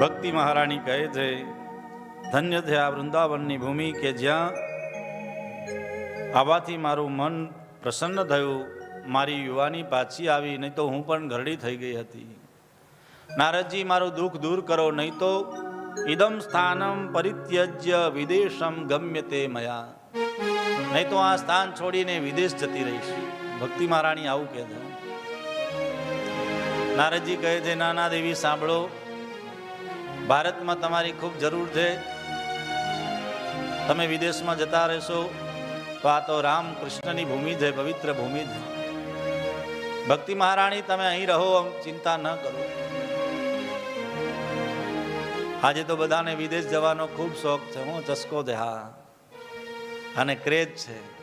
ભક્તિ મહારાણી કહે છે, ધન્ય છે આ વૃંદાવનની ભૂમિ કે જ્યાં આવાથી મારું મન પ્રસન્ન થયું, મારી યુવાની પાછી આવી, નહીં તો હું પણ ઘરડી થઈ ગઈ હતી. નારદજી, મારું દુઃખ દૂર કરો, નહીં તો ઇદમ સ્થાનમ પરિત્યજ્ય વિદેશમ ગમ્ય તે મયા. નહીં તો આ સ્થાન છોડીને વિદેશ જતી રહીશ. ભક્તિ મહારાણી આવું કહે છે. નારદજી કહે છે, નાના દેવી, સાંભળો ભારતમાં તમારી ખૂબ જરૂર છે. તમે વિદેશમાં જતા રહેશો, તો આ તો રામ કૃષ્ણની ભૂમિ છે, પવિત્ર ભૂમિ છે. ભક્તિ મહારાણી, તમે અહીં રહો ચિંતા ન કરો. આજે તો બધાને વિદેશ જવાનો ખૂબ શોખ છે, હું ચસ્કો છે, હા. અને ક્રેજ છે.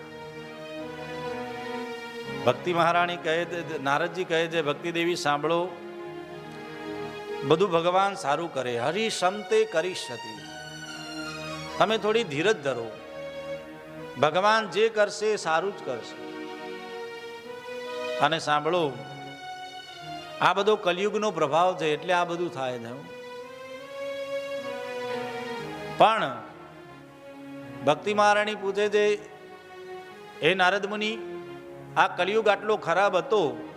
ભક્તિ મહારાણી કહે નારદજી કહે છે, ભક્તિ દેવી સાંભળો. બધું ભગવાન સારું કરે હરિ સમતે કરી શકી. તમે થોડી ધીરજ ધરો. ભગવાન જે કરશે સારું જ કરશે. અને સાંભળો, આ બધો કલયુગનો પ્રભાવ છે એટલે આ બધું થાય છે પણ, ભક્તિ મહારાણી પૂછે છે એ નારદ મુનિ, આ કલયુગ આટલો ખરાબ હતો,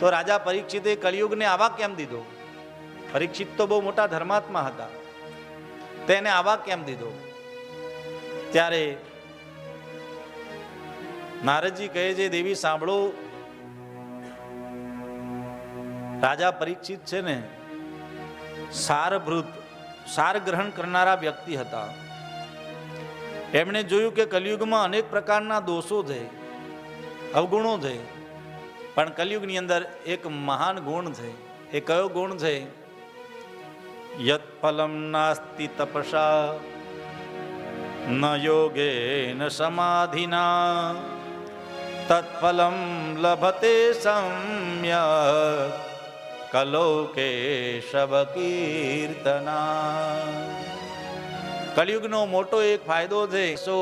તો રાજા પરીક્ષિતે કલયુગને આવા કેમ દીધો? પરીક્ષિત તો બહુ મોટા ધર્માત્મા હતા. તેને આવા કેમ દીધો? ત્યારે નારદજી કહે છે, દેવી, સાંભળો. રાજા પરીક્ષિત છે ને, સારભૃત, સાર ગ્રહણ કરનારા વ્યક્તિ હતા. એમણે જોયું કે કલયુગમાં અનેક પ્રકારના દોષો છે, અવગુણો છે, પણ કલયુગની અંદર એક મહાન ગુણ છે. એ કયો ગુણ છે? યત ફલમ નાસ્તિ તપસા ન યોગે ન સમાધિના તત્ફલમ લભતે સમ્ય કલોકે શબ કીર્તના કલયુગનો મોટો એક ફાયદો છે, સો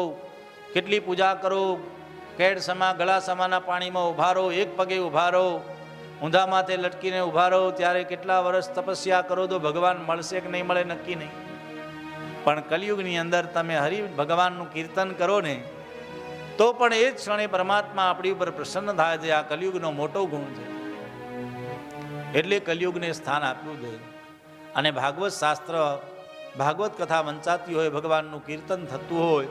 કેટલી પૂજા કરો, કેડ સમા ગળા સમાના પાણીમાં ઉભારો એક પગે ઊભા રહો ઊંધા માથે લટકીને ઊભા રહો, ત્યારે કેટલા વર્ષ તપસ્યા કરો તો ભગવાન મળશે કે નહીં મળે નક્કી નહીં. પણ કલયુગની અંદર તમે હરિ ભગવાનનું કીર્તન કરો ને, તો પણ એ જ ક્ષણે પરમાત્મા આપણી ઉપર પ્રસન્ન થાય છે. આ કલયુગનો મોટો ગુણ છે. એટલે કલયુગને સ્થાન આપ્યું છે. અને ભાગવત શાસ્ત્ર, ભાગવત કથા વંચાતી હોય, ભગવાનનું કીર્તન થતું હોય,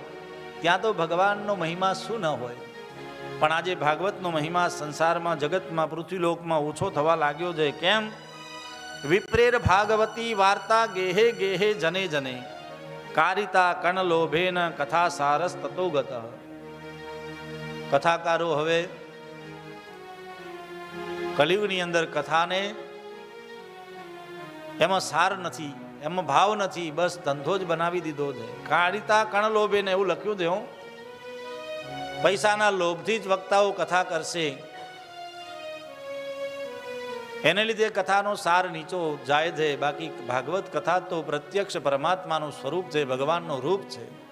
ત્યાં તો ભગવાનનો મહિમા શું ન હોય? પણ આજે ભાગવતનો મહિમા સંસારમાં, જગતમાં, પૃથ્વીલોકમાં ઓછો થવા લાગ્યો છે. કેમ? વિપ્રેર ભાગવતી વાર્તા ગેહે ગેહે જને જને. કારિતા કણ લોભેન કથા સારસ તતોગત કથાકારો, હવે કલિયુગની અંદર કથાને એમાં સાર નથી, એમાં ભાવ નથી, બસ ધંધો જ બનાવી દીધો છે. કારિતા કણ લોભેને એવું લખ્યું છે હું. પૈસાના લોભથી જ વક્તાઓ કથા કરશે. એને લીધે કથાનો સાર નીચો જાય છે. બાકી ભાગવત કથા તો પ્રત્યક્ષ પરમાત્માનું સ્વરૂપ છે, ભગવાનનું રૂપ છે.